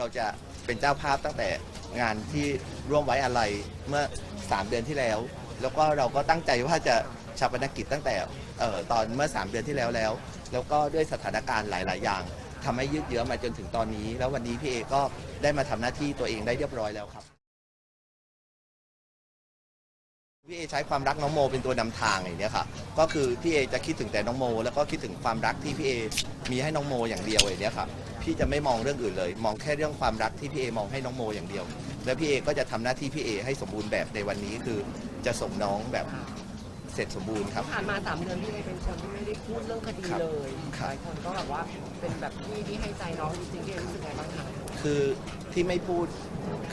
เราจะเป็นเจ้าภาพตั้งแต่งานที่ร่วมไว้อะไรเมื่อ 3 เดือนที่แล้ว แล้วก็เราก็ตั้งใจว่าจะชาปนกิจตั้งแต่เอ่อตอนเมื่อ 3 เดือนที่แล้วแล้ว แล้วก็ด้วยสถานการณ์หลาย ๆ อย่างทำให้ยืดเยื้อมาจนถึงตอนนี้ แล้ววันนี้พี่เอก็ได้มาทำหน้าที่ตัวเองได้เรียบร้อยแล้วครับ พี่เอใช้ความรักน้องโมเป็นตัวนำทางอย่างเนี้ยค่ะ ก็คือพี่เอจะคิดถึงแต่น้องโม แล้วก็คิดถึงความรักที่พี่เอมีให้น้องโมอย่างเดียวอย่างเนี้ยค่ะ พี่จะไม่มองเรื่องอื่นเลย มองแค่เรื่องความรักที่พี่เอมองให้น้องโมอย่างเดียว แล้วพี่เอก็จะทำหน้าที่พี่เอให้สมบูรณ์แบบในวันนี้คือจะส่งน้องแบบเสร็จสมบูรณ์ครับ ผ่านมาสามเดือนพี่เอเป็นคนที่ไม่ได้พูดเรื่องคดีครับเลยครับหลายคนก็แบบว่าเป็นแบบพี่ที่ให้ใจน้องจริงๆพี่เอรู้สึกไงบ้างคะคือที่ไม่พูด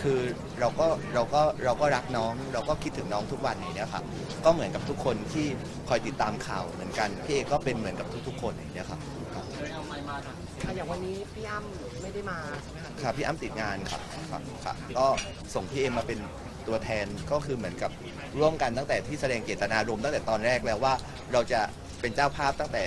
คือเราก็เราก็เราก็รักน้อง เราก็คิดถึงน้องทุกวันอย่างเนี้ยครับก็เหมือนกับทุกคนที่คอยติดตามข่าวเหมือนกันพี่เอก็เป็นเหมือนกับทุกๆ คนอย่างเนี้ยครับ ครับอะอย่างวันนี้พี่อ้ำไม่ได้มาใช่ไหมคะครับพี่อ้ำติดงานครับครับครับก็ส่งพี่เอมาเป็นตัวแทนก็คือเหมือนกับร่วมกันตั้งแต่ที่แสดงเจตนารมณ์ตั้งแต่ตอนแรกแล้วว่าเราจะเป็นเจ้าภาพตั้งแต่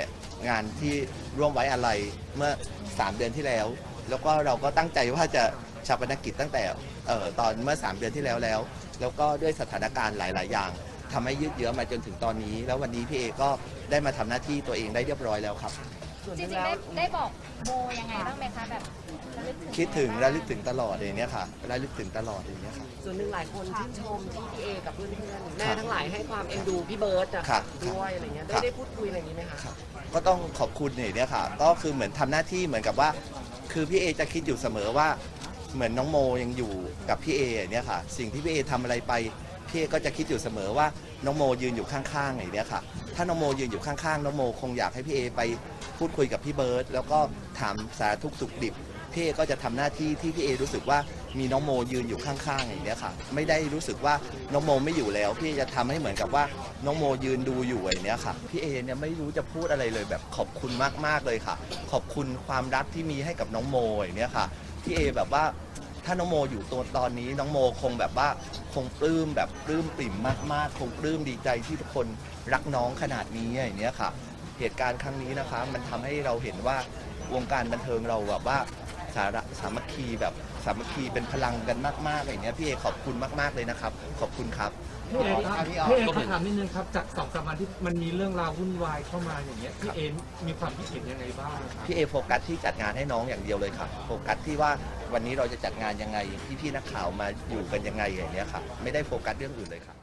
งานที่ร่วมไว้อะไรเมื่อ 3 เดือนที่แล้ว แล้วก็เราก็ตั้งใจว่าจะชาปนกิจตั้งแต่เอ่อตอนเมื่อ 3 เดือนที่แล้วแล้ว แล้วก็ด้วยสถานการณ์หลาย ๆ อย่างทำให้ยืดเยื้อมาจนถึงตอนนี้ แล้ววันนี้พี่เอก็ได้มาทำหน้าที่ตัวเองได้เรียบร้อยแล้วครับ ส่วนหจนึริงงๆแล้วได้ได้บอกโบยังไงบ้างไหมคะแบบระลึกถึงคิดถึงอะไรระบ้าลึกถึงตลอดอย่างเนี้ยค่ะระลึกถึงตลอดอย่างเนี้ยค่ะ ส่วนหนึ่งหลายคนชื่นชมที่พี่เอกับเพื่อนๆแม่ครับทั้งหลายให้ความเอ็นดูพี่เบิร์ตอะครับด้วยอะไรเงี้ยครัได้บ ได้พูดคุยอะไรอย่างนี้ไหมคะครับก็ต้องขอบคุณเนี่ยค่ะ ก็คือเหมือนทำหน้าที่เหมือนกับว่า คือพี่เอจะคิดอยู่เสมอว่า เหมือนน้องโมยังอยู่กับพี่เออย่างเนี่ยค่ะ สิ่งที่พี่เอทำอะไรไป พี่เอก็จะคิดอยู่เสมอว่าน้องโมยืนอยู่ข้างๆอย่างเนี้ยค่ะ ถ้าน้องโมยืนอยู่ข้างๆน้องโมคงอยากให้พี่เอไปพูดคุยกับพี่เบิร์ตแล้วก็ถามสารทุกข์สุขดิบพี่เอก็จะทำหน้าที่ที่พี่เอรู้สึกว่ามีน้องโมยืนอยู่ข้างๆอย่างเนี้ยค่ะ ไม่ได้รู้สึกว่าน้องโมไม่อยู่แล้ว พี่จะทำให้เหมือนกับว่าน้องโมยืนดูอยู่อย่างเนี้ยค่ะพี่เอเนี่ยไม่รู้จะพูดอะไรเลยแบบขอบคุณมากๆเลยค่ะ ขอบคุณความรักที่มีให้กับน้องโมอย่างเนี้ยค่ะพี่เอแบบว่า ถ้าน้องโมอยู่ตัวตอนนี้น้องโมคงแบบว่าคงปลื้มแบบปลื้มปริ่มมากๆ คงปลื้มดีใจที่ทุกคนรักน้องขนาดนี้อย่างเนี้ยค่ะ เหตุการณ์ครั้งนี้นะคะ มันทำให้เราเห็นว่าวงการบันเทิงเราแบบว่าสาระสามัคคีแบบ สามัคคีเป็นพลังกันมากๆอย่างเนี้ยพี่เอขอบคุณมากๆเลยนะครับ ขอบคุณครับพี่เอครับพี่เอขอถามนิดนึงครับจากสองสามวันที่มันมีเรื่องราววุ่นวายเข้ามาอย่างเงี้ยพี่เอมีความคิดเห็นยังไงบ้างครับพี่เอโฟกัสที่จัดงานให้น้องอย่างเดียวเลยครับโฟกัสที่ว่าวันนี้เราจะจัดงานยังไงพี่ๆนักข่าวมาอยู่กันยังไงอย่างเนี้ยครับไม่ได้โฟกัสเรื่องอื่นเลยครับ